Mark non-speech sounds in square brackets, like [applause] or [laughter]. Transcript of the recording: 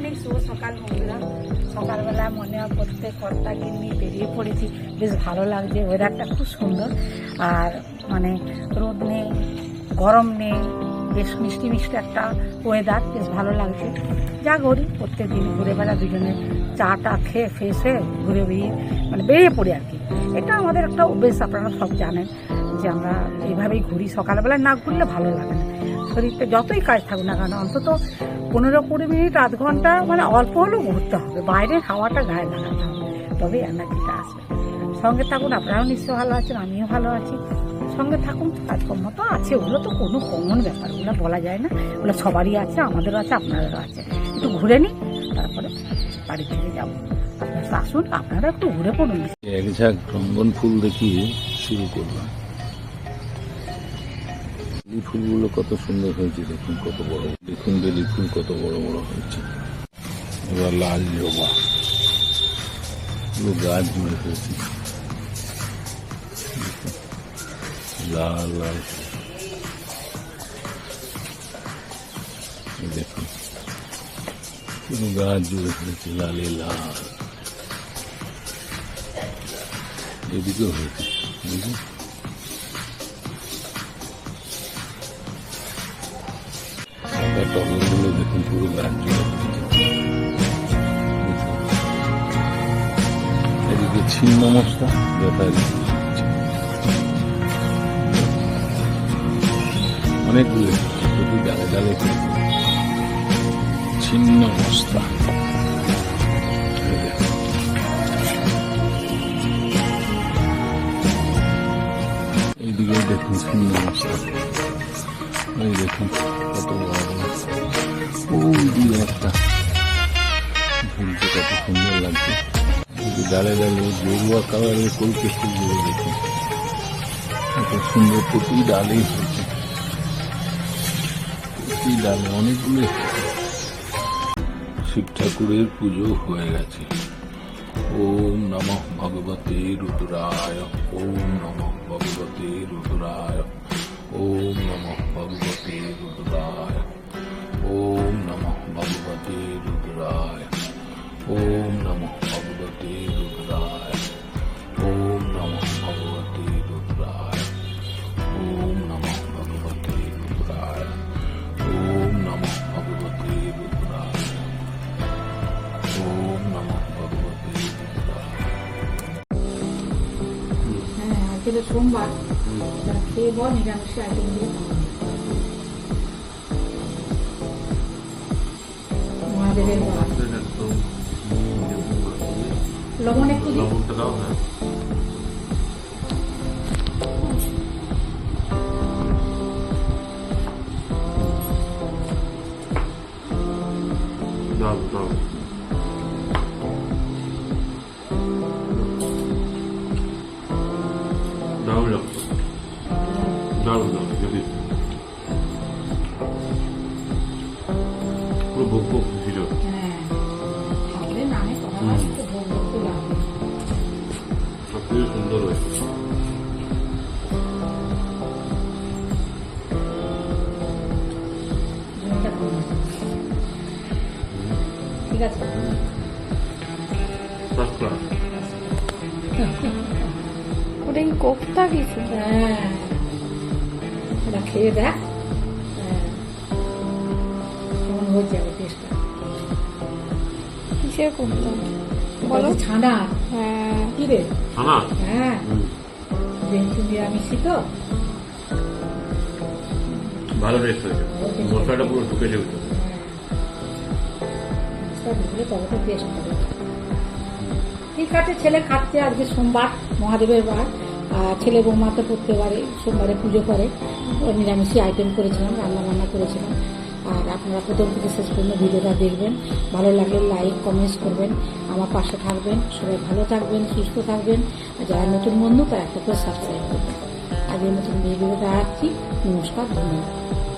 Morning শুভ সকাল বন্ধুরা সকালবেলা মনে হয় প্রত্যেক কর্তা নিয়ে বেরিয়ে পড়েছি বেশ ভালো লাগছে ওয়েদারটা খুব সুন্দর আর মানে রোদ নেই গরম নেই বেশ মিষ্টি মিষ্টি একটা ওয়েদার বেশ ভালো লাগছে যা করি প্রত্যেক দিন ঘুরে বেড়া দুজনে চা টা খেয়ে ফ্রেশ ঘুরে বেরিয়ে মানে বেরিয়ে পড়ি আর কি এটা আমাদের একটা অভ্যেস আপনারা সব জানেন যে আমরা এইভাবেই ঘুরি সকালবেলা, না ঘুরলে ভালো লাগে না। শরীরটা যতই কাজ থাকুক না কেন, অন্তত পনেরো কুড়ি মিনিট, আধ ঘণ্টা মানে অল্প হলেও ঘুরতে হবে। বাইরের হাওয়াটা গায়ে লাগাতে হবে, তবে এনার্জিটা আসবে। সঙ্গে থাকুন, আপনারাও নিশ্চয়ই ভালো আছেন, আমিও ভালো আছি। সঙ্গে থাকুন তো কাজকর্ম তো আছে, ওগুলো তো কোনো কমন ব্যাপার, ওগুলো বলা যায় না। ওগুলো সবারই আছে, আমাদেরও আছে, আপনাদেরও আছে। একটু ঘুরে নিই তারপরে বাড়ি থেকে যাব। আপনারা আসুন, আপনারা একটু ঘুরে পড়ুন। এক ঝাঁক রঙ্গন ফুল দেখিয়ে শুরু করলাম। লিলি ফুলগুলো কত সুন্দর হয়েছে, দেখুন কত বড়। দেখুন বেলি ফুল কত বড় বড় হয়েছে। এবার লাল জবা। গাছ জুড়ে হয়েছে। লাল লাল। দেখুন। পুরো গাছ জুড়ে হয়েছে, লালে লাল। এদিকেও হয়েছে। বুঝলি that problem is that people will এদিকে ছিন্ন মশলা যথারীতি অনেকগুলো প্রতি ডালে ডালে ছিন্ন মশলা এইদিকে দেখুন, ছিন্ন মশলা এই দেখুন, কত দিকে একটা কত সুন্দর লাগছে যে ডালে ডালে গেরুয়া কালারের কলকে কত সুন্দর প্রতি হচ্ছে প্রতি ডালে অনেকগুলো শিব ঠাকুরের পুজো হয়ে গেছে। ওম নমঃ ভগবতে রুদ্রায়, ওম নমঃ ভগবতে রুদ্রায়, ওম নমঃ ভগবতে রুদ্রায়। ছিল সোমবার। খেয়ে বল নিরামিষ আইটেম দিয়ে। লবণ একটু লবণটা হ্যাঁ। 잘 어울려. 잘 어울려. 여기. 그리고 먹고 드시죠. 네. 아, 우리는 안 했어. 나 맛있게 뭐 먹고 나. 아, 그게 정도로 했어. 네가 제일 맛있다. 맛있다. [laughs] কি কোফতা কিছু হ্যাঁ। খেয়ে দেখ। হ্যাঁ। কেমন হয়ে যাবে টেস্টটা কিসের কোফতা বলো। ছানা। হ্যাঁ। কি রে? হ্যাঁ। যেহেতু নিরামিষই তো। ভালো টেস্ট হয়েছে। মশলাটা পুরো ঢুকেছে ভিতরে। সব মিলে তবে তো টেস্ট হবে ঠিক আছে, ছেলে খাচ্ছে আজকে সোমবার, মহাদেবের বার। ছেলে বৌমা তো পারে সোমবারে পুজো করে। নিরামিষই আইটেম করেছিলাম, রান্না বান্না করেছিলাম। আর আপনারা প্রথম থেকে শেষ পর্যন্ত ভিডিওটা দেখবেন। ভালো লাগলে লাইক কমেন্টস করবেন, আমার পাশে থাকবেন। সবাই ভালো থাকবেন, সুস্থ থাকবেন। আর যারা নতুন বন্ধু, তারা একটা করে সাবস্ক্রাইব করবেন। আজকের মতন ভিডিওটা রাখছি। নমস্কার, ধন্যবাদ।